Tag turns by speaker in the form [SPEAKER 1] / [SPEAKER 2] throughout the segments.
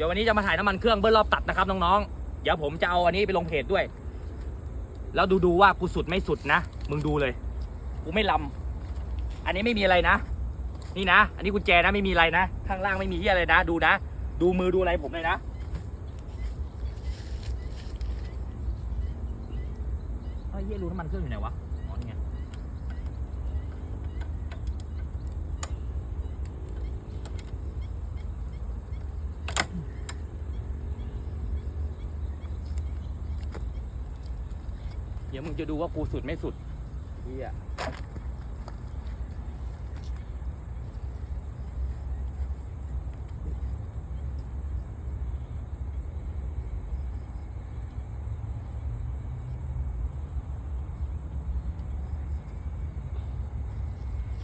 [SPEAKER 1] ดี๋ยววันนี้จะมาถ่ายน้ำมันเครื่องเบิ้ลรอบตัดนะครับน้องๆ เดี๋ยวผมจะเอาอันนี้ไปลงเพจด้วย แล้วดูดูๆว่ากูสุดไม่สุดนะ มึงดูเลย กูไม่ลำ อันนี้ไม่มีอะไรนะ นี่นะ อันนี้กุญแจนะไม่มีอะไรนะ ข้างล่างไม่มีที่อะไรนะ ดูนะ ดูมือดูอะไรผมเลยนะ เฮ้ยเหี้ยรู้น้ำมันเครื่องอยู่ไหนวะ อ๋อนี่ไง เดี๋ยวมึงจะดูว่ากูสุดไม่สุดเฮีย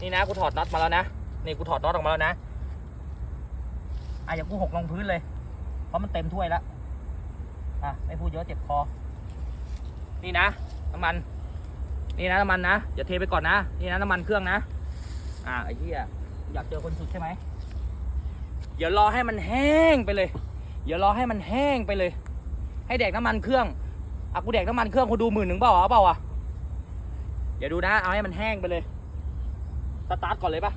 [SPEAKER 1] นี่นะกูถอดน็อตมาแล้วนะ นี่กูถอดน็อตออกมาแล้วนะอะอย่างกูหกลงพื้นเลย เพราะมันเต็มถ้วยแล้วอะไม่พูดเยอะเจ็บคอ นี่นะ น้ำมัน นี่นะน้ำมันนะอย่าเทไปก่อนนะ นี่นะน้ำมันเครื่องนะ อ่าไอ้เหี้ยอยากเจอคนสุดใช่ไหมเดี๋ยวรอให้มันแห้งไปเลย เดี๋ยวรอให้มันแห้งไปเลย ให้แดกน้ำมันเครื่องอะกูแดกน้ำมันเครื่องกูดูหมื่นหนึ่งเปล่าเอาเปล่าอะเดี๋ยวดูนะ เอาให้มันแห้งไปเลย สตาร์ทก่อนเลยปะ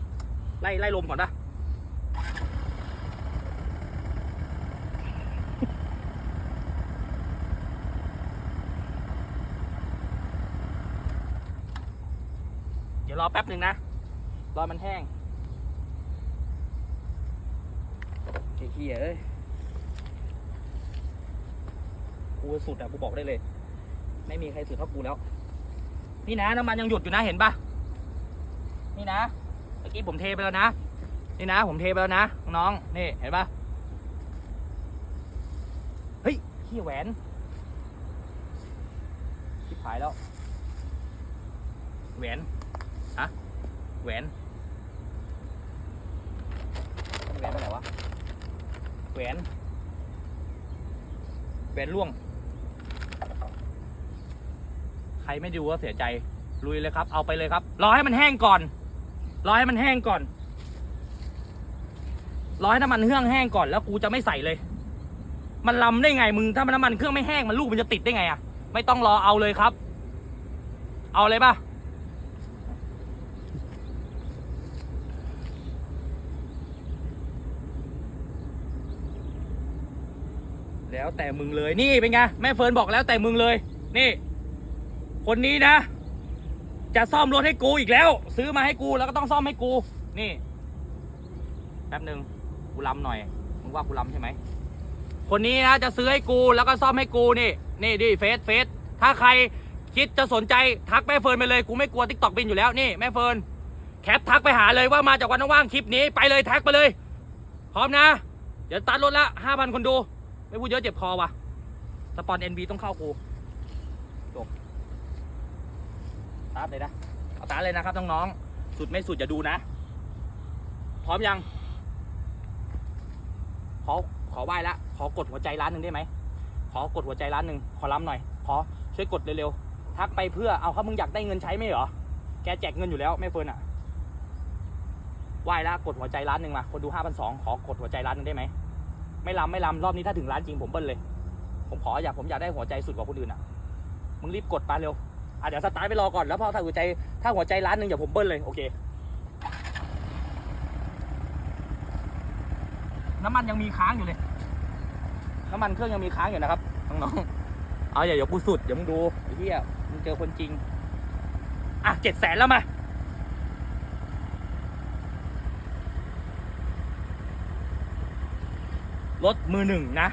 [SPEAKER 1] ไล่ไล่ลมก่อนปะเดี๋ยว รอแป๊บหนึ่งนะ รอมันแห้งเหี้ยเอ้ยกูสุดอะกูบอกได้เลย ไม่มีใครสุดเท่ากูแล้ว นี่นะน้ำมันยังหยุดอยู่นะเห็นปะนี่นะเมื่อกี้ผมเทไปแล้วนะ นี่นะ ผมเทไปแล้วนะน้องนี่เห็นปะเฮ้ยขี้แหวนชิบหายแล้ว แหวน แหวนแหวนไปไหนวะแหวนแหวนล่วง ใครไม่ดูก็เสียใจ ลุยเลยครับ เอาไปเลยครับ รอให้มันแห้งก่อน รอให้มันแห้งก่อน รอให้น้ำมันเครื่องแห้งก่อนแล้วกูจะไม่ใส่เลย มันลำได้ไงมึง ถ้ามันน้ำมันเครื่องไม่แห้งมันลูกมันจะติดได้ไงอะไม่ต้องรอเอาเลยครับ เอาเลยปะ แล้วแต่มึงเลยนี่เป็นไงแม่เฟิร์นบอกแล้วแต่มึงเลย นี่ คนนี้นะ จะซ่อมรถให้กูอีกแล้ว ซื้อมาให้กูแล้วก็ต้องซ่อมให้กู นี่แป๊บหนึ่งกูล้ำหน่อยมึงว่ากูล้ำใช่ไหมคนนี้นะจะซื้อให้กูแล้วก็ซ่อมให้กูนี่นี่ดิเฟซเฟซถ้าใครคิดจะสนใจทักแม่เฟิร์นไปเลยกูไม่กลัวทิกตอกบินอยู่แล้วนี่แม่เฟิร์นแคปทักไปหาเลยว่ามาจากวันว่างคลิปนี้ไปเลยแท็กไปเลย พร้อมนะ เดี๋ยวตัดรถละห้าพันคนดู ไม่พูดเยอะเจ็บคอว่ะ สปอนเอ็นบีต้องเข้ากูสตาร์ทเลยนะ เอาตาร์ทเลยนะครับน้องๆ สุดไม่สุดอย่าดูนะ พร้อมยัง ขอขอไหว้ละ ขอกดหัวใจร้านหนึ่งได้ไหม ขอกดหัวใจร้านหนึ่งขอรับหน่อย ขอช่วยกดเร็วๆ ทักไปเพื่อเอาครับมึงอยากได้เงินใช้ไหมเหรอ แกแจกเงินอยู่แล้วไม่เฟิร์นอะไหว้ละกดหัวใจร้านหนึ่งมา คนดูห้าพันสองขอกดหัวใจร้านหนึ่งได้ไหม ไม่ลำไม่ลำรอบนี้ถ้าถึงร้านจริงผมเบิ้ลเลย ผมขออยากผมอยากได้หัวใจสุดกว่าคนอื่นอะ มึงรีบกดไปเร็ว อะเดี๋ยวสตาร์ทไปรอก่อนแล้วพอถ้าหัวใจถ้าหัวใจร้านหนึ่งเดี๋ยวผมเบิ้ลเลยโอเค น้ำมันยังมีค้างอยู่เลย น้ำมันเครื่องยังมีค้างอยู่นะครับน้องๆเอาอย่าเดี๋ยวกูสุดเดี๋ยวมึงดูไอ้เหี้ยมึงเจอคนจริง อะเจ็ดแสนแล้วมา รถมือหนึ่งนะ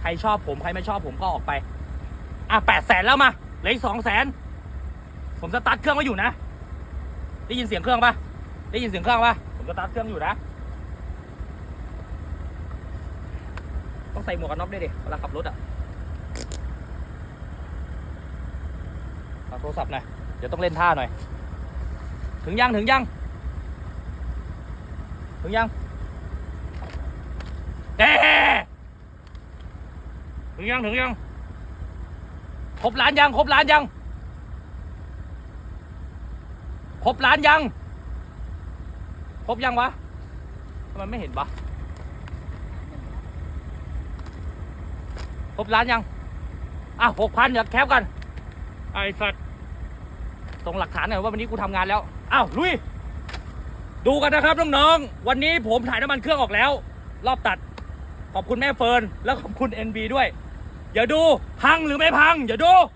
[SPEAKER 1] ใครชอบผม ใครไม่ชอบผมก็ออกไป อะแปดแสนแล้วมาเหลืออีกสองแสนผมสตาร์ทเครื่องไว้อยู่นะ ได้ยินเสียงเครื่องปะได้ยินเสียงเครื่องปะผมสตาร์ทเครื่องอยู่นะ ต้องใส่หมวกกันน็อกด้วยดิเวลาขับรถอะเอาโทรศัพท์หน่อย เดี๋ยวต้องเล่นท่าหน่อย ถึงยัง ถึงยัง ถึงยัง เด้ถึงยังถึงยังครบล้านยังครบล้านยังครบล้านยังครบยังวะทำไมไม่เห็นวะครบล้านยังอะหกพันเดี๋ยวแคปกันไอ้สัตว์ส่งหลักฐานหน่อยว่าวันนี้กูทำงานแล้วอ้าวลุยดูกันนะครับน้องๆวันนี้ผมถ่ายน้ำมันเครื่องออกแล้ว รอบตัด ขอบคุณแม่เฟิร์นและขอบคุณ NB ด้วย อย่าดูพังหรือไม่พัง อย่าดูเดี๋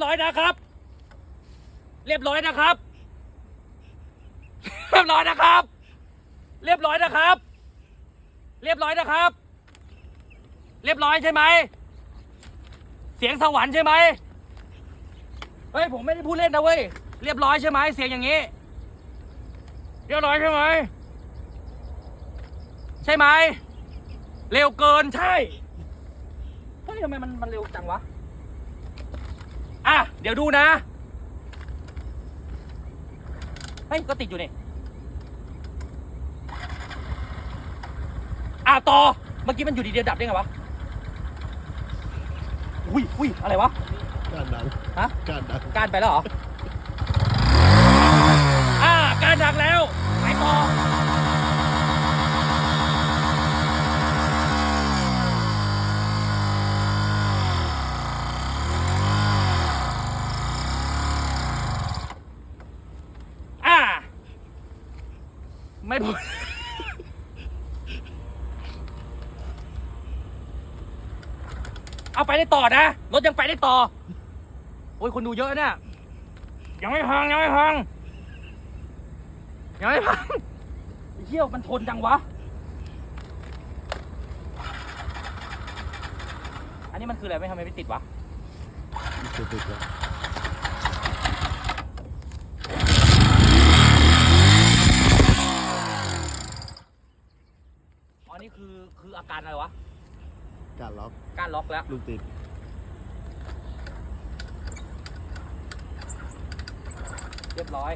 [SPEAKER 1] รียบร้อยนะครับ เรียบร้อยนะครับ เรียบร้อยนะครับ เรียบร้อยนะครับ เรียบร้อยนะครับ เรียบร้อยใช่ไหม เสียงสวรรค์ใช่ไหมเฮ้ยผมไม่ได้พูดเล่นนะเว้ย เรียบร้อยใช่ไหมเสียงอย่างนี้ เรียบร้อยใช่ไหม ใช่ไหม เร็วเกินใช่ เฮ้ยทำไมมันมันเร็วจังวะ เดี๋ยวดูนะ เฮ้ย ก็ติดอยู่นี่อะต่อ เมื่อกี้มันอยู่ดีเดียวดับได้ไงวะ อุ้ยอุ้ยอะไรวะ
[SPEAKER 2] การดัง
[SPEAKER 1] ฮะ
[SPEAKER 2] การดัง
[SPEAKER 1] การไปแล้วเหรอ อ่า การดักแล้ว ไปต่อ ไม่พูดเอาไปได้ต่อนะ รถยังไปได้ต่อ โอ้ยคนดูเยอะเนี่ยยังไม่พัง ยังไม่พัง ยังไม่พังไอ้เหี้ยมันทนจังวะ อันนี้มันคืออะไรไม่ทำไมไม่ติดวะ
[SPEAKER 2] ติดติดแล้ว
[SPEAKER 1] อ๋อ นี่คือคืออา การอะไรวะ
[SPEAKER 2] การล็อก
[SPEAKER 1] การล็อกแล้ว
[SPEAKER 2] ลูกติด
[SPEAKER 1] เรียบร้อย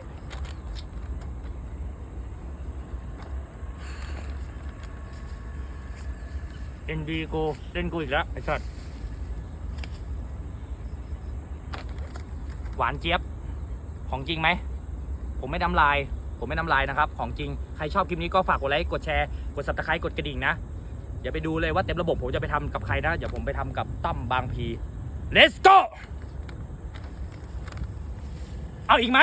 [SPEAKER 1] เอ็นดีกูเล่นกูอีกแล้วไอ้สัสหวานเจี๊ยบ ของจริงไหม ผมไม่น้ำลาย ผมไม่น้ำลายนะครับ ของจริง ใครชอบคลิปนี้ก็ฝากกดไลค์ กดแชร์ กด subscribe กดกระดิ่งนะ อย่าไปดูเลยว่าเต็มระบบผมจะไปทำกับใครนะเดี๋ยวผมไปทำกับตั้มบางพี let's go เอาอีกไหม